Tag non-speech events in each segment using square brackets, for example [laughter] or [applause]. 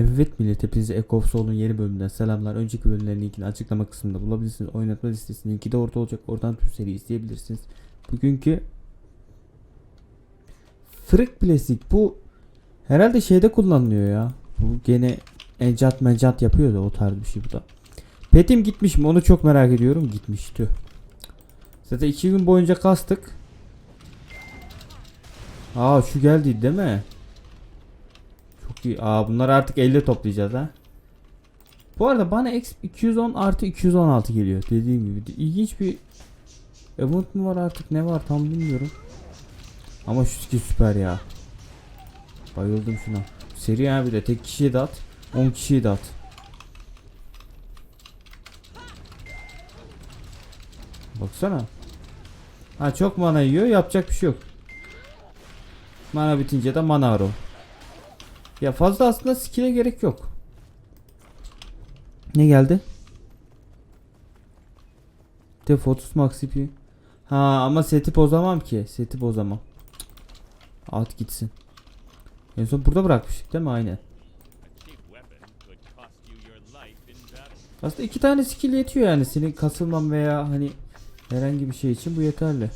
Evet millet hepinize Echo of Soul'un yeni bölümünden selamlar. Önceki bölümlerin linkini açıklama kısmında bulabilirsiniz. Oynatma listesinin linki de orada olacak. Oradan tüm seriyi izleyebilirsiniz. Bugünkü Frick Plastik bu herhalde şeyde kullanılıyor ya. Bu gene encat mencat yapıyor da o tarz bir şey bu da. Petim gitmiş mi onu çok merak ediyorum. Gitmiş tüh. Zaten iki gün boyunca kastık. Aa şu geldi değil mi? Aa bunlar artık elde toplayacağız ha. Bu arada bana X 210 artı 216 geliyor dediğim gibi. İlginç bir event mu var artık ne var tam bilmiyorum. Ama şu skill süper ya. Bayıldım şuna. Seri ya bir de tek kişiye de at. 10 kişiye de at. Baksana. Ha çok mana yiyor yapacak bir şey yok. Mana bitince de mana arrow. Ya fazla aslında skill'e gerek yok. Ne geldi? Def 30 max CP. Ha ama seti bozamam ki. Seti bozamam. At gitsin. En son burada bırakmıştık değil mi? Aynen. Aslında iki tane skill yetiyor yani. Senin kasılman veya hani herhangi bir şey için bu yeterli.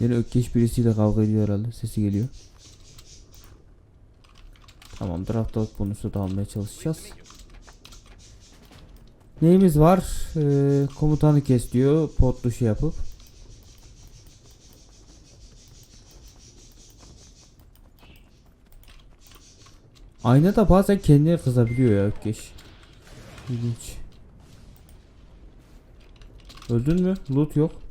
Yine ökkeş birisiyle kavga ediyor herhalde. Sesi geliyor. Tamam out bonusu da almaya çalışacağız. Neyimiz var? Ee, komutanı kes diyor. Potlu şey yapıp. Ayna da bazen kendine kızabiliyor ya ökkeş. İlginç. Öldün mü? Loot yok.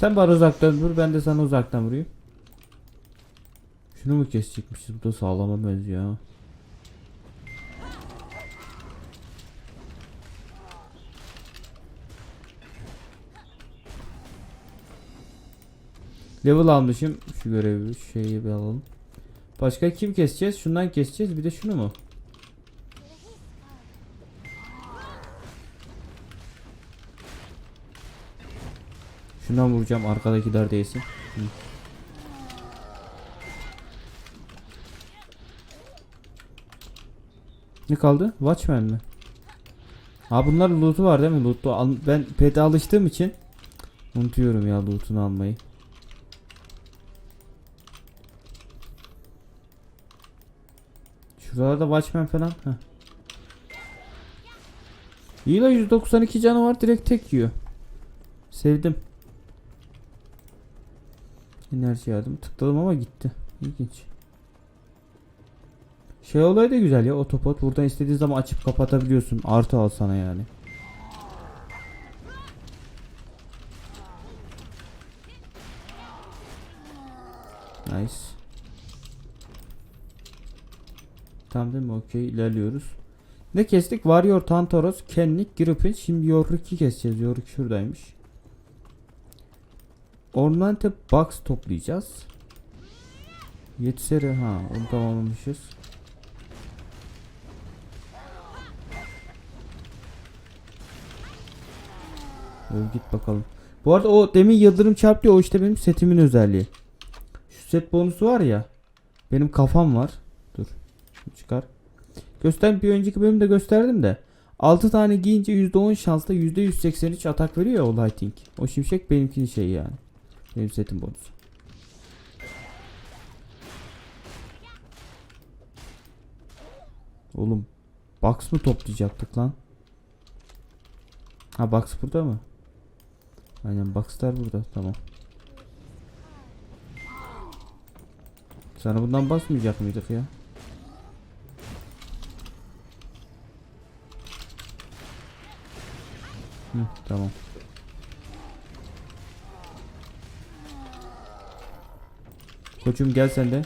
Sen bana uzaktan vur ben de sana uzaktan vurayım. Şunu mu kesecekmişiz? Bu da sağlama benziyor ha. Level almışım. Şu görevi şeyi bir alalım. Başka kim keseceğiz? Şundan keseceğiz. Bir de şunu mu? Şundan vuracağım. Arkadakiler değilsin. Ne kaldı? Watchman mi? Ha bunların loot'u var değil mi? Loot'u al ben pet'e alıştığım için unutuyorum ya loot'unu almayı. Şuralarda Watchman falan. Heh. İyi la 192 canı var direkt tek yiyor. Sevdim. Enerji yardım tıkladım ama gitti. İlginç. Şey olayı da güzel ya otopot buradan istediğin zaman açıp kapatabiliyorsun. Artı al sana yani. Nice. Tamam değil mi? Okey ilerliyoruz. Ne kestik? Warrior, Tantaros, Kenlik, Griffin. Şimdi Yorick'i keseceğiz. Yorick şuradaymış. Ornante box toplayacağız. Yetseri ha onu tamamlamışız. Öl git bakalım. Bu arada o demin yıldırım çarptı o işte benim setimin özelliği. Şu set bonusu var ya. Benim kafam var. Dur. Çıkar. Göster bir önceki bölümde gösterdim de. 6 tane giyince %10 şansla %183 atak veriyor ya o lighting. O şimşek benimkinin şeyi yani. Setim bonusu. Oğlum box mı toplayacaktık lan? Ha box burada mı? Aynen boxlar burada tamam. Sana bundan basmayacak mıydık ya? Hı, tamam. Koçum gel sen de.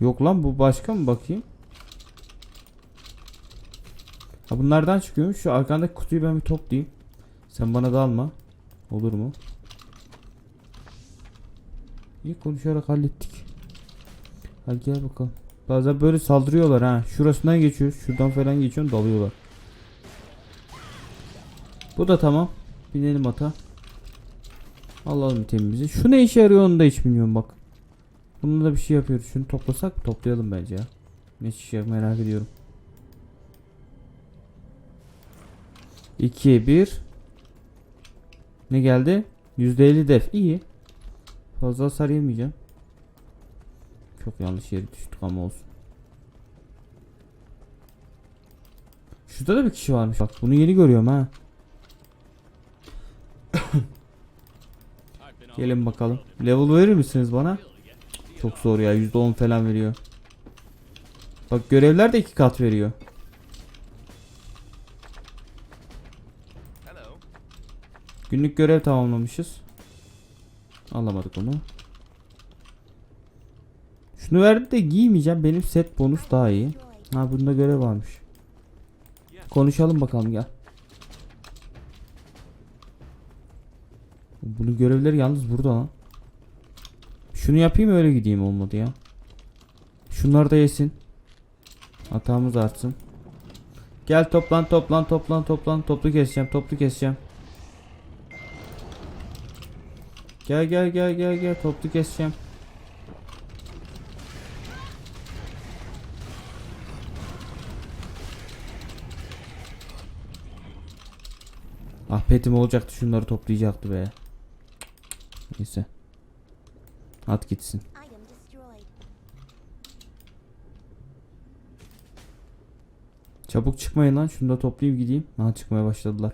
Yok lan bu başka mı bakayım? Ha bunlardan çıkıyormuş. Şu arkandaki kutuyu ben bir toplayayım. Sen bana da alma. Olur mu? İyi konuşarak hallettik. Hadi gel bakalım. Bazen böyle saldırıyorlar ha. Şurasından geçiyoruz. Şuradan falan geçiyorsun dalıyorlar. Bu da tamam. Binelim ata. Alalım itemimizi. Şu ne işe yarıyor onu da hiç bilmiyorum bak. Bununla da bir şey yapıyoruz. Şunu toplasak? Toplayalım bence ya. Ne işe merak ediyorum. 2 1 Ne geldi? %50 def. İyi. Fazla hasar yemeyeceğim. Çok yanlış yere düştük ama olsun. Şurada da bir kişi varmış. Bak bunu yeni görüyorum ha. [coughs] Gelin bakalım. Level verir misiniz bana? Çok zor ya. %10 falan veriyor. Bak görevler de iki kat veriyor. Günlük görev tamamlamışız. Alamadık onu. Şunu verdi de giymeyeceğim. Benim set bonus daha iyi. Ha bunda görev varmış. Konuşalım bakalım gel. Bunun görevleri yalnız burada lan. Şunu yapayım öyle gideyim olmadı ya. Şunlar da yesin. Hatamız artsın. Gel toplan toplan toplan toplan. Toplu keseceğim toplu keseceğim. Gel gel gel gel gel toplu keseceğim. Ah petim olacaktı şunları toplayacaktı be. Neyse. At gitsin. Çabuk çıkmayın lan. Şunu da toplayayım gideyim. Ha çıkmaya başladılar.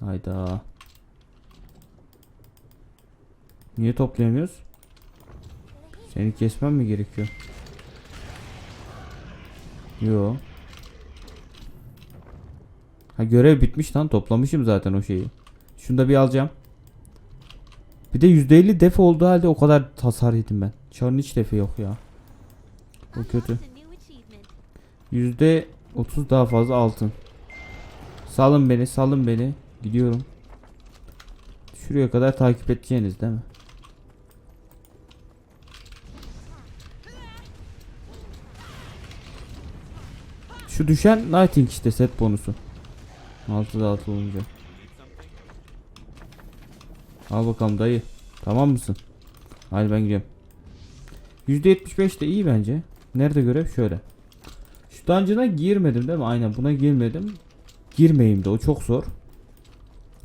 Hayda. Niye toplayamıyoruz? Seni kesmem mi gerekiyor? Yo. Ha görev bitmiş lan. Toplamışım zaten o şeyi. Şunu da bir alacağım. Bir de %50 def olduğu halde o kadar hasar yedim ben. Çarın hiç defi yok ya. Bu kötü. Unlocked a new achievement. Yüzde 30 daha fazla altın. Salın beni, salın beni. Gidiyorum. Şuraya kadar takip edeceğiniz değil mi? Şu düşen Nighting işte set bonusu. 6'da 6 olunca. Al bakalım dayı. Tamam mısın? Hadi ben gidiyorum. %75 de iyi bence. Nerede görev? Şöyle. Şu dungeon'a girmedim değil mi? Aynen buna girmedim. Girmeyeyim de o çok zor.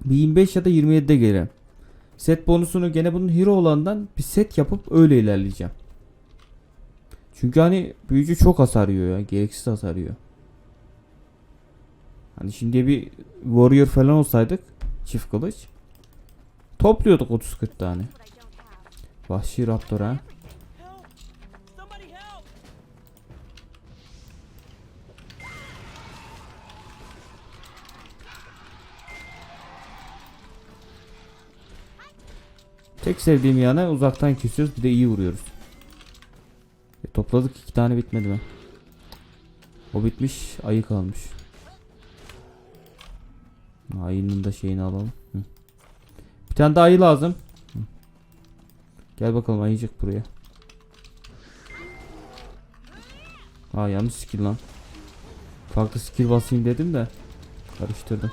Bir 25 ya da 27'de gelirim. Set bonusunu gene bunun hero olandan bir set yapıp öyle ilerleyeceğim. Çünkü hani büyücü çok hasar yiyor ya. Gereksiz hasar yiyor. Hani şimdi bir warrior falan olsaydık çift kılıç topluyorduk 30-40 tane. Vahşi raptor ha. Tek sevdiğim yanı uzaktan kesiyoruz bir de iyi vuruyoruz. E, topladık iki tane bitmedi mi? O bitmiş ayı kalmış. Ayının da şeyini alalım. Tane daha ayı lazım. Gel bakalım ayıcık buraya. Aa yanlış skill lan. Farklı skill basayım dedim de karıştırdım.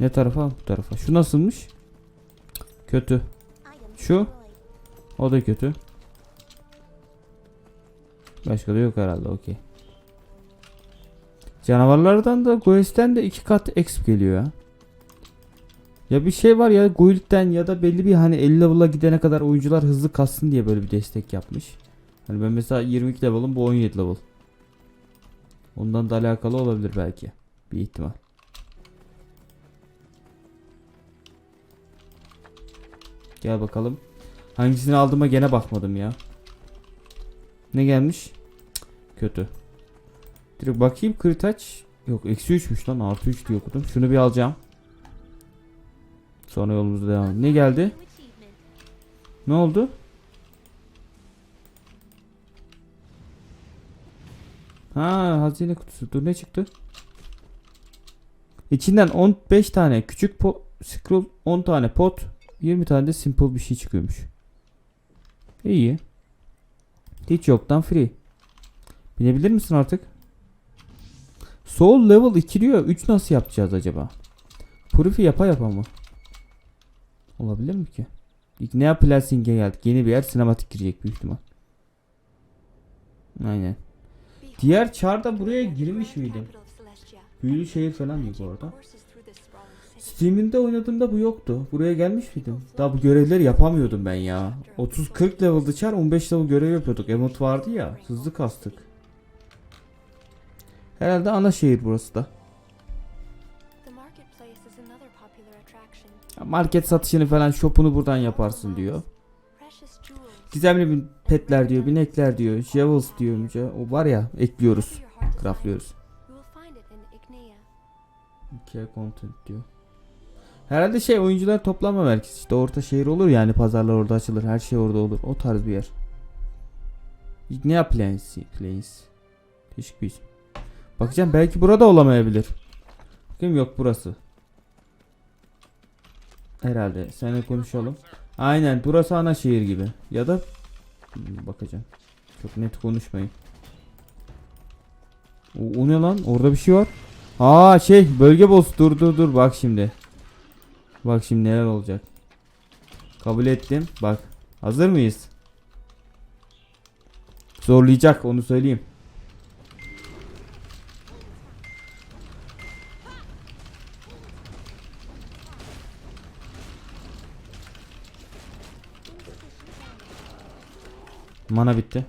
Ne tarafa? Bu tarafa. Şu nasılmış? Kötü. Şu? O da kötü. Başka da yok herhalde okey. Canavarlardan da Guest'ten de iki kat exp geliyor ya. Ya bir şey var ya Guild'den ya da belli bir hani 50 level'a gidene kadar oyuncular hızlı kassın diye böyle bir destek yapmış. Hani ben mesela 22 level'ım bu 17 level. Ondan da alakalı olabilir belki. Bir ihtimal. Gel bakalım. Hangisini aldığıma gene bakmadım ya. Ne gelmiş? Kötü. Direkt bakayım crit aç. Yok eksi 3'müş lan artı 3 diye okudum. Şunu bir alacağım. Sonra yolumuza devam. Ne geldi? Ne oldu? Ha hazine kutusu. Dur ne çıktı? İçinden 15 tane küçük po scroll 10 tane pot 20 tane de simple bir şey çıkıyormuş. İyi. Hiç yoktan free. Binebilir misin artık? Soul level 2 diyor. 3 nasıl yapacağız acaba? Purifi yapa yapa mı? Olabilir mi ki? Ignea Placing'e geldik. Yeni bir yer sinematik girecek büyük ihtimal. Aynen. Diğer çarda buraya girmiş miydim? Büyülü şehir falan yok orada. Steam'inde oynadığımda bu yoktu. Buraya gelmiş miydim? Daha bu görevleri yapamıyordum ben ya. 30-40 level'dı çar 15 level görev yapıyorduk. Emot vardı ya. Hızlı kastık. Herhalde ana şehir burası da. Market satışını falan shop'unu buradan yaparsın diyor. Gizemli bir petler diyor, binekler diyor, jewels diyor. O var ya ekliyoruz, craftlıyoruz. Care content diyor. Herhalde şey oyuncular toplanma merkezi işte orta şehir olur yani pazarlar orada açılır her şey orada olur o tarz bir yer. Ignea Place. Place. Değişik bir isim. Bakacağım belki burada olamayabilir. Bakayım yok burası. Herhalde seninle konuşalım. Aynen burası ana şehir gibi. Ya da Hmm, bakacağım. Çok net konuşmayın. O, o ne lan? Orada bir şey var. Aa şey bölge boss dur dur dur bak şimdi. Bak şimdi neler olacak. Kabul ettim. Bak. Hazır mıyız? Zorlayacak onu söyleyeyim. Mana bitti.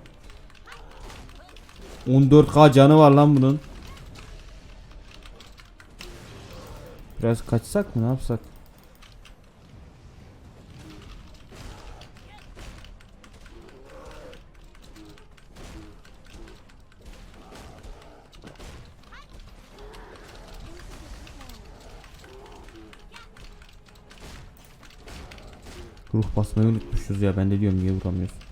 14k canı var lan bunun. Biraz kaçsak mı ne yapsak? Ruh basmayı unutmuşuz ya ben de diyorum niye vuramıyoruz.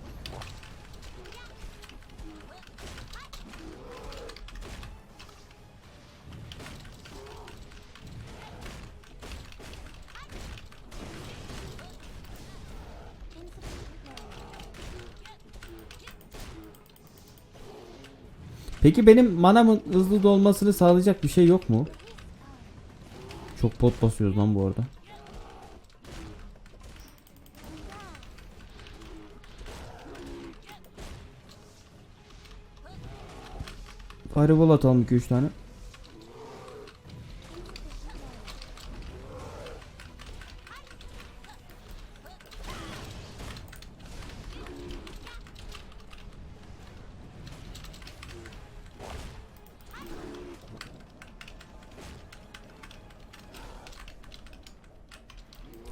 Peki benim manamın hızlı dolmasını sağlayacak bir şey yok mu? Çok pot basıyoruz lan bu arada. Fireball atalım 2-3 tane.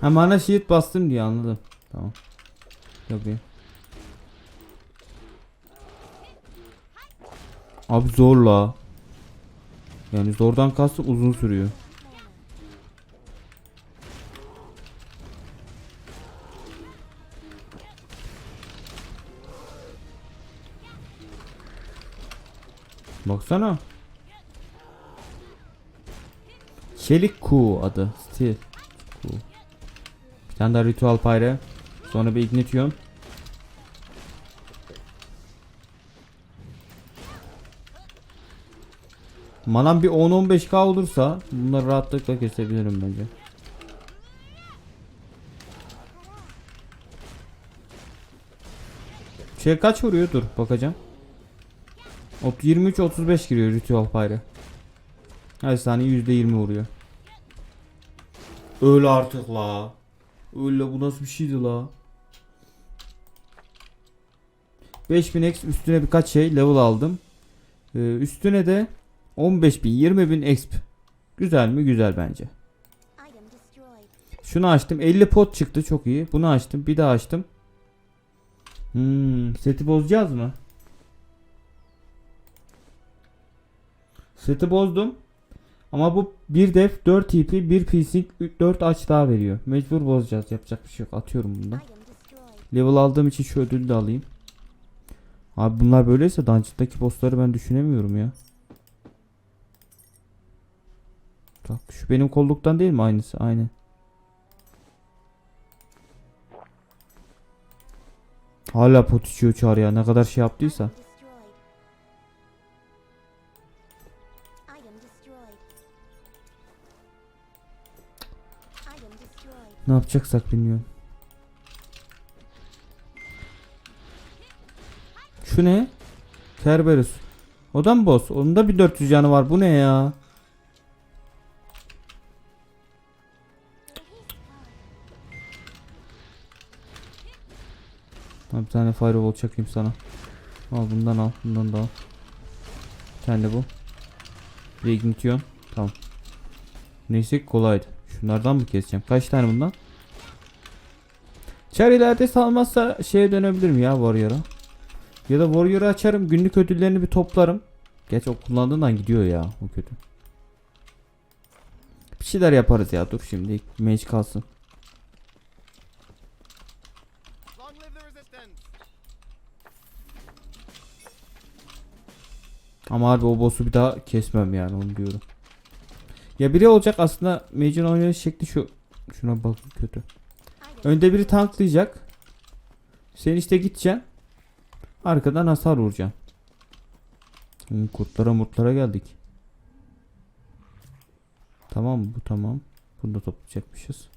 Ha mana shield bastım diye anladım. Tamam. Tabii. Abi zorla. Yani zordan kastım uzun sürüyor. Baksana. Çelik Ku adı. Steel Ku. Bir tane daha ritual pyre. Sonra bir ignitium. Manam bir 10-15k olursa bunları rahatlıkla kesebilirim bence. Şey kaç vuruyor? Dur bakacağım. Ot- 23-35 giriyor Ritual Pyre. Her saniye %20 vuruyor. Öyle artık la. Öyle bu nasıl bir şeydi la. 5000x üstüne birkaç şey level aldım. Ee, üstüne de 15.000 20.000 exp. Güzel mi? Güzel bence. Şunu açtım. 50 pot çıktı. Çok iyi. Bunu açtım. Bir daha açtım. Hmm, seti bozacağız mı? Seti bozdum. Ama bu bir def 4 TP 1 piercing 4 aç daha veriyor. Mecbur bozacağız. Yapacak bir şey yok. Atıyorum bundan. Level aldığım için şu ödülü de alayım. Abi bunlar böyleyse Dungeon'daki bossları ben düşünemiyorum ya. Bak şu benim kolluktan değil mi aynısı? Aynı. Hala pot içiyor çağır ya. Ne kadar şey yaptıysa. Ne yapacaksak bilmiyorum. Şu ne? Kerberos. O da mı boss? Onun da bir 400 canı var. Bu ne ya? Bir tane firewall çakayım sana. Al bundan al. Bundan da al. Bir tane de bu. Bir de ignition. Tamam. Neyse kolaydı. Şunlardan mı keseceğim? Kaç tane bundan? Char ileride salmazsa şeye dönebilirim ya Warrior'a. Ya da Warrior'ı açarım. Günlük ödüllerini bir toplarım. Geç o kullandığından gidiyor ya. O kötü. Bir şeyler yaparız ya. Dur şimdi. Mage kalsın. Ama abi o boss'u bir daha kesmem yani onu diyorum. Ya biri olacak aslında Mage'in oynayış şekli şu. Şuna bak kötü. Önde biri tanklayacak. Sen işte gideceksin. Arkadan hasar vuracaksın. Kurtlara murtlara geldik. Tamam bu tamam. Bunu da toplayacakmışız.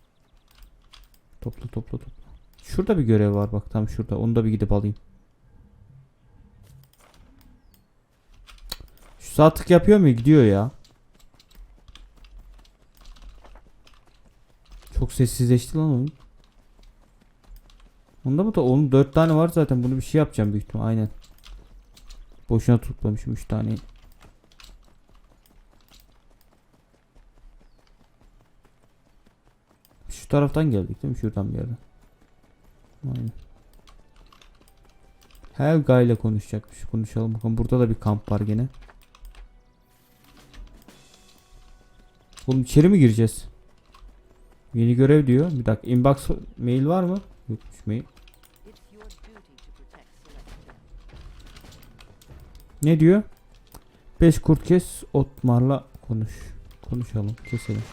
Topla topla topla. Şurada bir görev var bak tam şurada. Onu da bir gidip alayım. Şu sağ tık yapıyor mu? Gidiyor ya. Çok sessizleşti lan oyun. Onda mı da onun 4 tane var zaten. Bunu bir şey yapacağım büyük ihtimal. Aynen. Boşuna toplamışım 3 taneyi. Şu taraftan geldik değil mi? Şuradan bir yerden. Aynen. Helga ile konuşacakmış. Konuşalım bakalım. Burada da bir kamp var gene. Oğlum içeri mi gireceğiz? Yeni görev diyor. Bir dakika. Inbox mail var mı? Yokmuş mail. Ne diyor? 5 kurt kes Otmar'la konuş. Konuşalım. Keselim.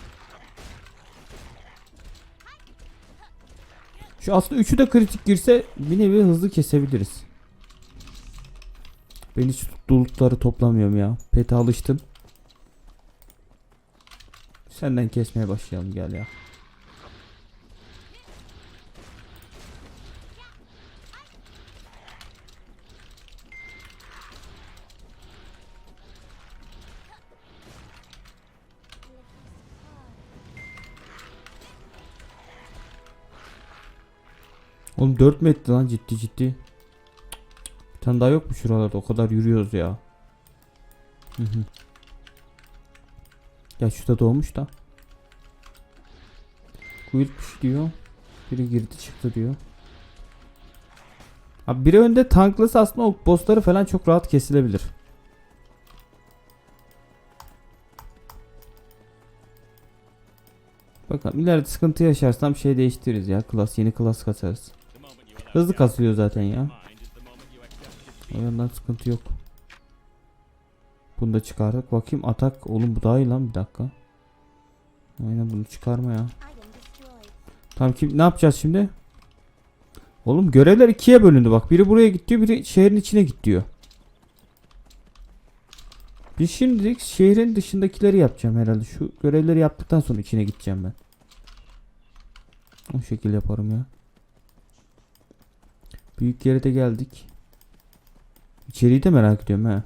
Şu aslında üçü de kritik girse bir nevi hızlı kesebiliriz. Ben hiç dulukları toplamıyorum ya. Pete alıştım. Senden kesmeye başlayalım gel ya. Oğlum 4 mi lan ciddi ciddi. Bir tane daha yok mu şuralarda? O kadar yürüyoruz ya. Ya şurada doğmuş da. Kuyulmuş diyor. Biri girdi çıktı diyor. Abi biri önde tanklası aslında o bossları falan çok rahat kesilebilir. Bakalım ileride sıkıntı yaşarsam şey değiştiririz ya. Klas yeni klas kasarız. Hızlı kasılıyor zaten ya. O yandan sıkıntı yok. Bunu da çıkardık. Bakayım atak. Oğlum bu daha iyi lan bir dakika. Aynen bunu çıkarma ya. Tamam kim ne yapacağız şimdi? Oğlum görevler ikiye bölündü bak. Biri buraya git diyor, biri şehrin içine git diyor. Biz şimdilik şehrin dışındakileri yapacağım herhalde. Şu görevleri yaptıktan sonra içine gideceğim ben. O şekil yaparım ya. Büyük yere de geldik. İçeriği de merak ediyorum ha.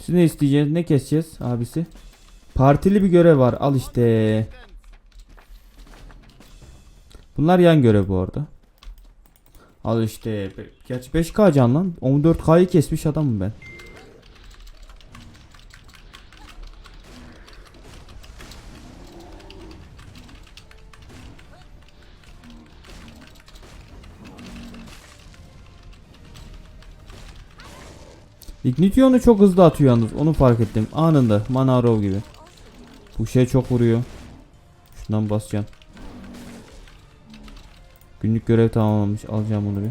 Siz ne isteyeceksiniz? Ne keseceğiz abisi? Partili bir görev var. Al işte. Bunlar yan görev bu arada. Al işte. Gerçi 5K can lan. 14K'yı kesmiş adamım ben. Ignition'u çok hızlı atıyor yalnız. Onu fark ettim. Anında. Mana Arrow gibi. Bu şey çok vuruyor. Şundan basacağım. Günlük görev tamamlanmış. Alacağım bunu bir.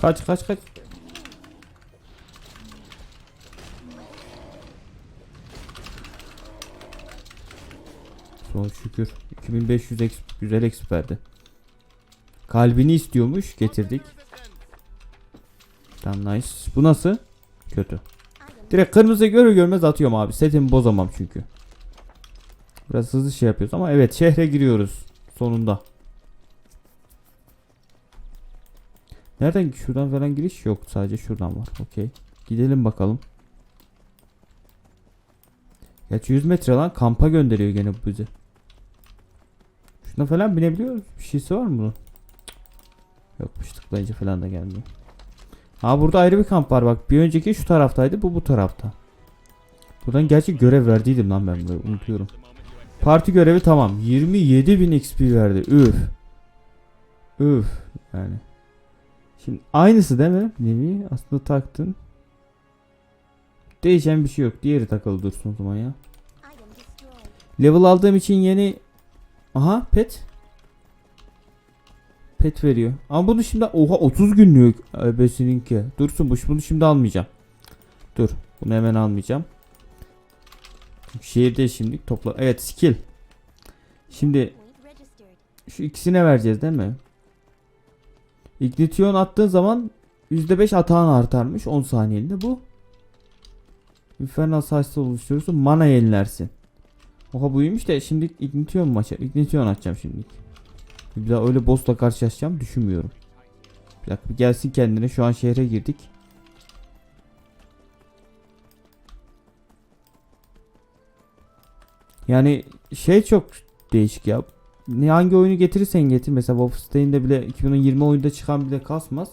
Kaç kaç kaç. Son şükür. 2500 exp, güzel exp verdi. Kalbini istiyormuş. Getirdik. Tamam nice. Bu nasıl? Kötü. Direkt kırmızı görür görmez atıyorum abi. Setimi bozamam çünkü. Biraz hızlı şey yapıyoruz ama evet şehre giriyoruz. Sonunda. Nereden şuradan falan giriş yok. Sadece şuradan var. Okey. Gidelim bakalım. Gerçi 100 metre lan kampa gönderiyor gene bu bizi. Şuna falan binebiliyoruz. Bir şeysi var mı bunun? Yokmuş tıklayınca falan da gelmiyor. Ha burada ayrı bir kamp var bak. Bir önceki şu taraftaydı bu bu tarafta. Buradan gerçi görev verdiydim lan ben burayı unutuyorum. Parti görevi tamam. 27.000 XP verdi. Üf. Üf. Yani. Şimdi aynısı değil mi? Nevi aslında taktın. Değişen bir şey yok. Diğeri takılı dursun o zaman ya. Level aldığım için yeni Aha pet. Pet veriyor. Ama bunu şimdi oha 30 günlük ebesininki. Dursun bu bunu şimdi almayacağım. Dur. Bunu hemen almayacağım. Şehirde şimdi topla. Evet skill. Şimdi şu ikisine vereceğiz değil mi? Ignition attığın zaman %5 atağın artarmış 10 saniyeliğinde bu. Infernal saçta oluşturursun mana yenilersin. Oha buymuş da şimdi Ignition maçı. Ignition atacağım şimdi. Bir daha öyle boss'la karşılaşacağım düşünmüyorum. Bir dakika bir gelsin kendine şu an şehre girdik. Yani şey çok değişik ya. Ne hangi oyunu getirirsen getir mesela Wolfenstein'de bile 2020 oyunda çıkan bile kasmaz.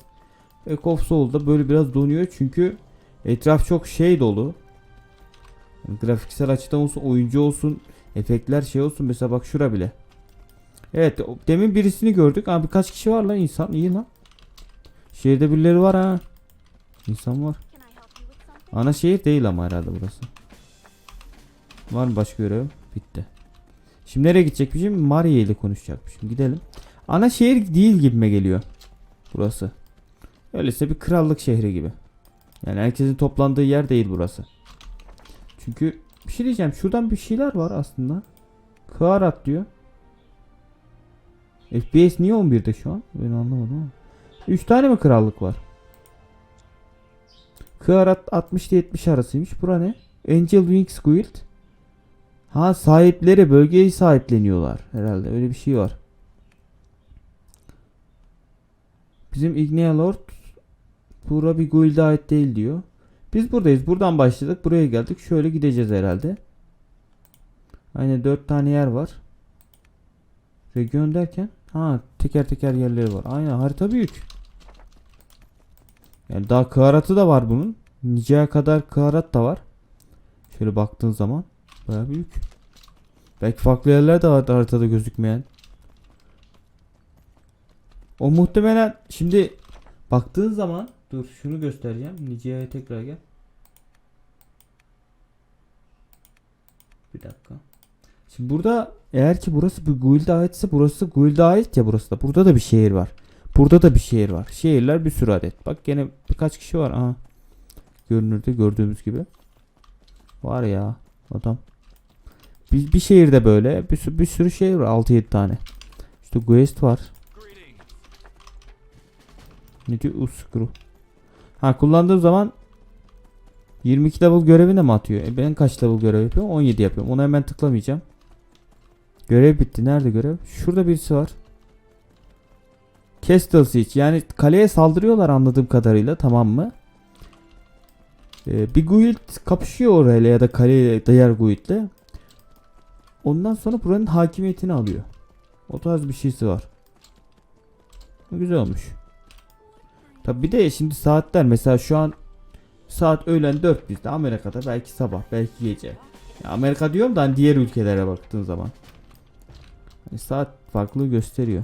Echo of böyle biraz donuyor çünkü etraf çok şey dolu. Yani grafiksel açıdan olsun, oyuncu olsun, efektler şey olsun mesela bak şura bile. Evet demin birisini gördük. Abi birkaç kişi var lan insan iyi lan. Şehirde birileri var ha. İnsan var. Ana şehir değil ama herhalde burası. Var mı başka görev? Bitti. Şimdi nereye gidecekmişim? Maria ile konuşacakmışım. Gidelim. Ana şehir değil gibime geliyor. Burası. Öyleyse bir krallık şehri gibi. Yani herkesin toplandığı yer değil burası. Çünkü bir şey diyeceğim. Şuradan bir şeyler var aslında. Kıarat diyor. FPS niye 11'de şu an? Ben anlamadım ama. 3 tane mi krallık var? Kıarat 60 ile 70 arasıymış. Bura ne? Angel Wings Guild. Ha sahipleri bölgeyi sahipleniyorlar. Herhalde öyle bir şey var. Bizim Ignea Lord Bura bir guild'e ait değil diyor. Biz buradayız. Buradan başladık. Buraya geldik. Şöyle gideceğiz herhalde. Aynen 4 tane yer var. Region derken ha teker teker yerleri var. Aynen harita büyük. Yani daha kıharatı da var bunun. Niceye kadar kıharat da var. Şöyle baktığın zaman baya büyük. Belki farklı yerler de var haritada gözükmeyen. O muhtemelen şimdi baktığın zaman dur şunu göstereceğim. Nice'ye tekrar gel. Bir dakika. Şimdi burada eğer ki burası bir guild'e aitse burası guild'e ait ya burası da. Burada da bir şehir var. Burada da bir şehir var. Şehirler bir sürü adet. Bak gene birkaç kişi var. Aha. Görünürde gördüğümüz gibi. Var ya adam. Bir, bir şehirde böyle bir, sürü- bir sürü şehir var. 6-7 tane. İşte Guest var. Ne diyor? Uskru. Ha kullandığım zaman 22 level görevine mi atıyor? E ben kaç level görev yapıyorum? 17 yapıyorum. Onu hemen tıklamayacağım. Görev bitti. Nerede görev? Şurada birisi var. Castle Siege. Yani kaleye saldırıyorlar anladığım kadarıyla. Tamam mı? Ee, bir guild kapışıyor orayla ya da kaleye diğer guildle. Ondan sonra buranın hakimiyetini alıyor. O tarz bir şeysi var. Güzel olmuş. Tabi bir de şimdi saatler mesela şu an saat öğlen 4 bizde Amerika'da belki sabah belki gece. Ya Amerika diyorum da hani diğer ülkelere baktığın zaman. Hani saat farklılığı gösteriyor.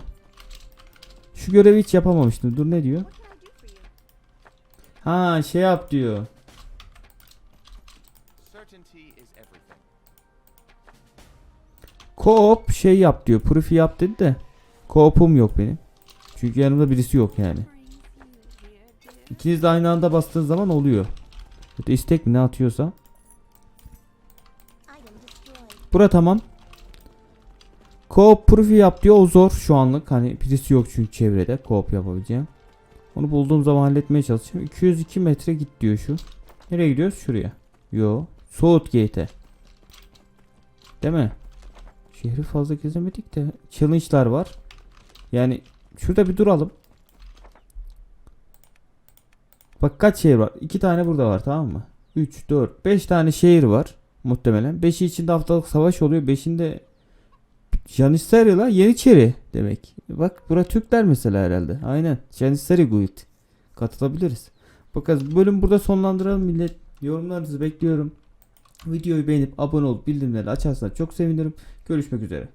Şu görevi hiç yapamamıştım. Dur ne diyor? Ha şey yap diyor. Co-op şey yap diyor. Profi yap dedi de. Co-op'um yok benim. Çünkü yanımda birisi yok yani. İkiniz de aynı anda bastığın zaman oluyor. İstek mi ne atıyorsa. Bura tamam. Co-op profi yap diyor. O zor şu anlık. Hani birisi yok çünkü çevrede co-op yapabileceğim. Onu bulduğum zaman halletmeye çalışacağım. 202 metre git diyor şu. Nereye gidiyoruz? Şuraya. Yo. Southgate'e. Değil mi? Şehri fazla gezemedik de challenge'lar var. Yani şurada bir duralım. Bak kaç şehir var? 2 tane burada var tamam mı? 3, 4, 5 tane şehir var muhtemelen. 5'i içinde haftalık savaş oluyor. 5'inde Janissari'la Yeniçeri demek. Bak bura Türkler mesela herhalde. Aynen. Janissari Guild. Katılabiliriz. Bakalım bölüm burada sonlandıralım millet. Yorumlarınızı bekliyorum. Videoyu beğenip abone olup bildirimleri açarsanız çok sevinirim. Görüşmek üzere.